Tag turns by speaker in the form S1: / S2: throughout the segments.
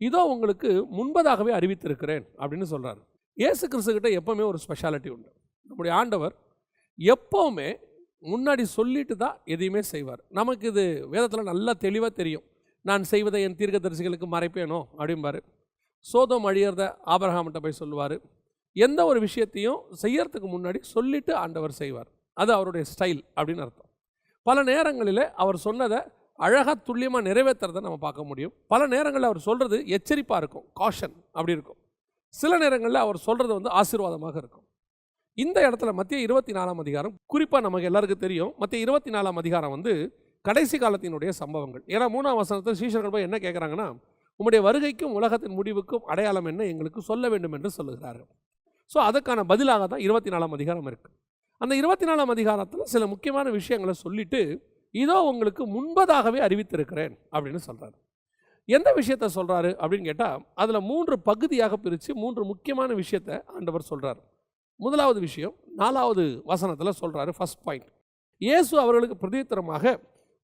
S1: இதோ உங்களுக்கு முன்பதாகவே அறிவித்திருக்கிறேன் அப்படின்னு சொல்கிறார் இயேசு கிறிஸ்துக்கிட்ட எப்போவுமே ஒரு ஸ்பெஷாலிட்டி உண்டு. நம்முடைய ஆண்டவர் எப்போவுமே முன்னாடி சொல்லிட்டு தான் எதையுமே செய்வார். நமக்கு இது வேதத்தில் நல்லா தெளிவாக தெரியும். நான் செய்வதை என் தீர்க்கதரிசிகளுக்கு மறைப்பேனோ அப்படிம்பாரு. சோதம் அழியறத ஆபரகாமிட்ட போய் சொல்லுவார். எந்த ஒரு விஷயத்தையும் செய்யறதுக்கு முன்னாடி சொல்லிட்டு ஆண்டவர் செய்வார். அது அவருடைய ஸ்டைல் அப்படின்னு அர்த்தம். பல நேரங்களில் அவர் சொன்னதை அழகாக துல்லியமாக நிறைவேற்றுறதை நம்ம பார்க்க முடியும். பல நேரங்களில் அவர் சொல்கிறது எச்சரிப்பாக இருக்கும். காஷன் அப்படி இருக்கும். சில நேரங்களில் அவர் சொல்கிறது வந்து ஆசீர்வாதமாக இருக்கும். இந்த இடத்துல மத்திய இருபத்தி நாலாம் அதிகாரம் குறிப்பாக நமக்கு எல்லாருக்கும் தெரியும். மத்திய இருபத்தி நாலாம் அதிகாரம் வந்து கடைசி காலத்தினுடைய சம்பவங்கள். ஏன்னா மூணாம் வசனத்தில் சீஷர்கள் போய் என்ன கேட்குறாங்கன்னா உங்களுடைய வருகைக்கும் உலகத்தின் முடிவுக்கும் அடையாளம் என்ன எங்களுக்கு சொல்ல வேண்டும் என்று சொல்லுகிறார்கள். ஸோ அதுக்கான பதிலாக தான் இருபத்தி நாலாம் அதிகாரம் இருக்குது அந்த இருபத்தி நாலாம் அதிகாரத்தில் சில முக்கியமான விஷயங்களை சொல்லிவிட்டு இதோ உங்களுக்கு முன்பதாகவே அறிவித்திருக்கிறேன் அப்படின்னு சொல்கிறாரு எந்த விஷயத்த சொல்கிறாரு அப்படின்னு கேட்டால் அதில் மூன்று பகுதியாக பிரித்து மூன்று முக்கியமான விஷயத்தை ஆண்டவர் சொல்கிறார் முதலாவது விஷயம் நாலாவது வசனத்தில் சொல்கிறாரு ஃபர்ஸ்ட் பாயிண்ட் இயேசு அவர்களுக்கு பிரதித்திரமாக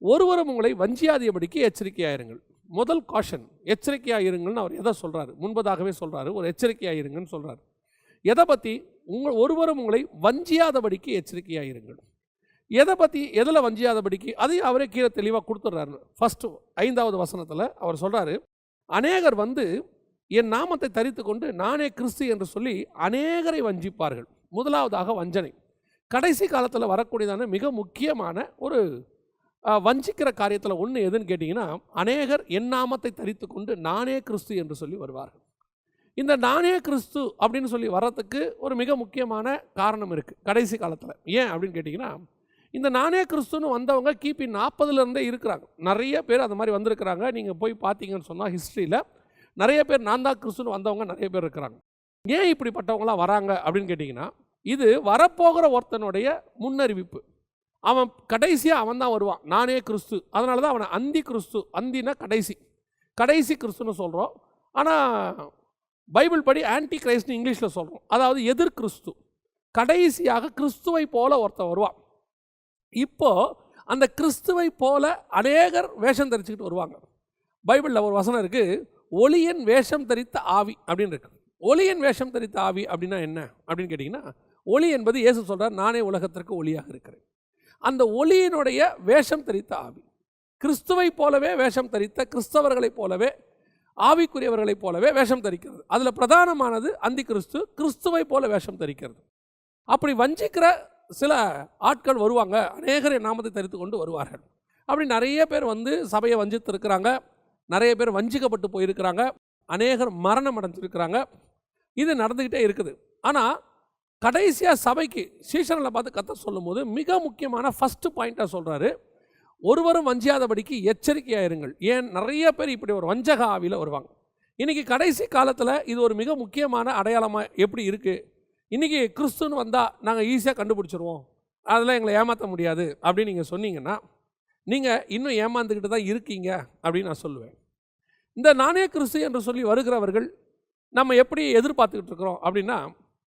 S1: ஒருவரும் உங்களை வஞ்சியாதியபடிக்கு எச்சரிக்கையாயிருங்கள். முதல் காஷன் எச்சரிக்கையாயிருங்கள்னு அவர் எதை சொல்கிறாரு முன்பதாகவே சொல்கிறாரு ஒரு எச்சரிக்கையாயிருங்கன்னு சொல்கிறாரு எதை பற்றி உங்கள் ஒருவரும் உங்களை வஞ்சியாதபடிக்கு எச்சரிக்கையாயிருங்கள். எதை பற்றி எதில் வஞ்சியாதபடிக்கு அதையும் அவரே கீழே தெளிவாக கொடுத்துட்றாரு. ஃபஸ்ட்டு ஐந்தாவது வசனத்தில் அவர் சொல்கிறாரு அநேகர் வந்து என் நாமத்தை தரித்து கொண்டு நானே கிறிஸ்து என்று சொல்லி அநேகரை வஞ்சிப்பார்கள். முதலாவதாக வஞ்சனை. கடைசி காலத்தில் வரக்கூடியதான மிக முக்கியமான ஒரு வஞ்சிக்கிற காரியத்தில் ஒன்று எதுன்னு கேட்டிங்கன்னா அநேகர் என் நாமத்தை தரித்து கொண்டு நானே கிறிஸ்து என்று சொல்லி வருவார்கள். இந்த நானே கிறிஸ்து அப்படின்னு சொல்லி வர்றதுக்கு ஒரு மிக முக்கியமான காரணம் இருக்குது கடைசி காலத்தில். ஏன் அப்படின்னு கேட்டிங்கன்னா இந்த நானே கிறிஸ்துன்னு வந்தவங்க கிபி நாற்பதுலேருந்தே இருக்கிறாங்க. நிறைய பேர் அந்த மாதிரி வந்திருக்கிறாங்க. நீங்கள் போய் பார்த்தீங்கன்னு சொன்னால் ஹிஸ்ட்ரியில் நிறைய பேர் நான் தான் கிறிஸ்துன்னு வந்தவங்க நிறைய பேர் இருக்கிறாங்க. ஏன் இப்படிப்பட்டவங்களாம் வராங்க அப்படின்னு கேட்டிங்கன்னா இது வரப்போகிற ஒருத்தனுடைய முன்னறிவிப்பு. அவன் கடைசியாக அவன் தான் வருவான். நானே கிறிஸ்து. அதனால தான் அவனை அந்தி கிறிஸ்து அந்தினா கடைசி. கடைசி கிறிஸ்துன்னு சொல்கிறோம் ஆனால் பைபிள் படி ஆன்டி கிரைஸ்ட்னு இங்கிலீஷில் சொல்கிறோம் அதாவது எதிர் கிறிஸ்து. கடைசியாக கிறிஸ்துவை போல ஒருத்தன் வருவான். இப்போ அந்த கிறிஸ்துவை போல அநேகர் வேஷம் தரிச்சுக்கிட்டு வருவாங்க. பைபிளில் ஒரு வசனம் இருக்குது ஒளியன் வேஷம் தரித்த ஆவி அப்படின்னு இருக்கு. ஒளியன் வேஷம் தரித்த ஆவி அப்படின்னா என்ன? அப்படின்னு கேட்டிங்கன்னா ஒளி என்பது இயேசு சொல்கிறார் நானே உலகத்திற்கு ஒளியாக இருக்கிறேன். அந்த ஒளியினுடைய வேஷம் தரித்த ஆவி கிறிஸ்துவை போலவே வேஷம் தரித்த கிறிஸ்தவர்களைப் போலவே ஆவிக்குரியவர்களைப் போலவே வேஷம் தரிக்கிறது. அதில் பிரதானமானது அந்தி கிறிஸ்து கிறிஸ்துவை போல வேஷம் தரிக்கிறது. அப்படி வஞ்சிக்கிற சில ஆட்கள் வருவாங்க. அநேகரை நாமத்தை தரித்து கொண்டு வருவார்கள். அப்படி நிறைய பேர் வந்து சபையை வஞ்சித்திருக்கிறாங்க. நிறைய பேர் வஞ்சிக்கப்பட்டு போயிருக்கிறாங்க. அநேகர் மரணம் அடைஞ்சிருக்கிறாங்க. இது நடந்துக்கிட்டே இருக்குது. ஆனால் கடைசியாக சபைக்கு சீசனில் பார்த்து கத்த சொல்லும்போது மிக முக்கியமான ஃபஸ்ட்டு பாயிண்ட்டாக சொல்கிறாரு ஒருவரும் வஞ்சியாதபடிக்கு எச்சரிக்கையாக இருங்கள் ஏன்? நிறைய பேர் இப்படி ஒரு வஞ்சக ஆவியில் வருவாங்க. இன்றைக்கி கடைசி காலத்தில் இது ஒரு மிக முக்கியமான அடையாளமாக எப்படி இருக்குது இன்றைக்கி கிறிஸ்துன்னு வந்தால் நாங்கள் ஈஸியாக கண்டுபிடிச்சிருவோம். அதெல்லாம் எங்களை ஏமாற்ற முடியாது. அப்படின்னு நீங்கள் சொன்னீங்கன்னா நீங்கள் இன்னும் ஏமாந்துக்கிட்டு தான் இருக்கீங்க அப்படின்னு நான் சொல்லுவேன். இந்த நானே கிறிஸ்து என்று சொல்லி வருகிறவர்கள் நம்ம எப்படி எதிர்பார்த்துக்கிட்டு இருக்கிறோம் அப்படின்னா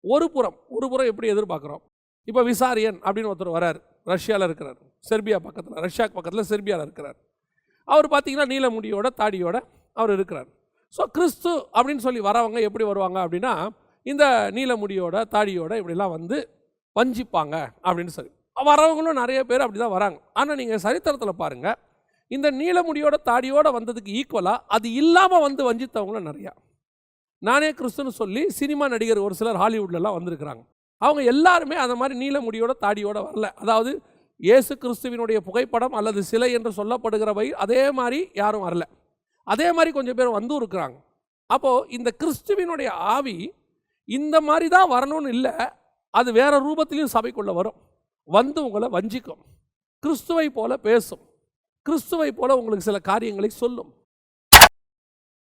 S1: ஒரு புறம் ஒரு புறம் எப்படி எதிர்பார்க்குறோம்? இப்போ விசாரியன் அப்படின்னு ஒருத்தர் வரார். ரஷ்யாவில் இருக்கிறார். செர்பியா பக்கத்தில் ரஷ்யாக்கு பக்கத்தில் செர்பியாவில் இருக்கிறார். அவர் பார்த்தீங்கன்னா நீல முடியோட தாடியோட அவர் இருக்கிறார். ஸோ கிறிஸ்து அப்படின்னு சொல்லி வரவங்க எப்படி வருவாங்க அப்படின்னா இந்த நீலமுடியோட தாடியோட இப்படிலாம் வந்து வஞ்சிப்பாங்க அப்படின்னு சொல்லி. வரவங்களும் நிறைய பேர் அப்படி தான் வராங்க. ஆனால் நீங்கள் சரித்திரத்தில் பாருங்கள் இந்த நீலமுடியோட தாடியோட வந்ததுக்கு ஈக்குவலாக அது இல்லாமல் வந்து வஞ்சித்தவங்களும் நிறையா. நானே கிறிஸ்துன்னு சொல்லி சினிமா நடிகர் ஒரு சிலர் ஹாலிவுட்லலாம் வந்திருக்கிறாங்க. அவங்க எல்லாருமே அந்த மாதிரி நீலமுடியோட தாடியோட வரல. அதாவது இயேசு கிறிஸ்துவினுடைய புகைப்படம் அல்லது சிலை என்று சொல்லப்படுகிறவை அதே மாதிரி யாரும் வரல. அதே மாதிரி கொஞ்சம் பேர் வந்தும் இருக்கிறாங்க. அப்போது இந்த கிறிஸ்துவினுடைய ஆவி இந்த மாதிரி தான் வரணும்னு இல்லை. அது வேறு ரூபத்திலையும் சபைக்குள்ளே வரும். வந்து உங்களை வஞ்சிக்கும். கிறிஸ்துவை போல பேசும். கிறிஸ்துவை போல உங்களுக்கு சில காரியங்களை சொல்லும்.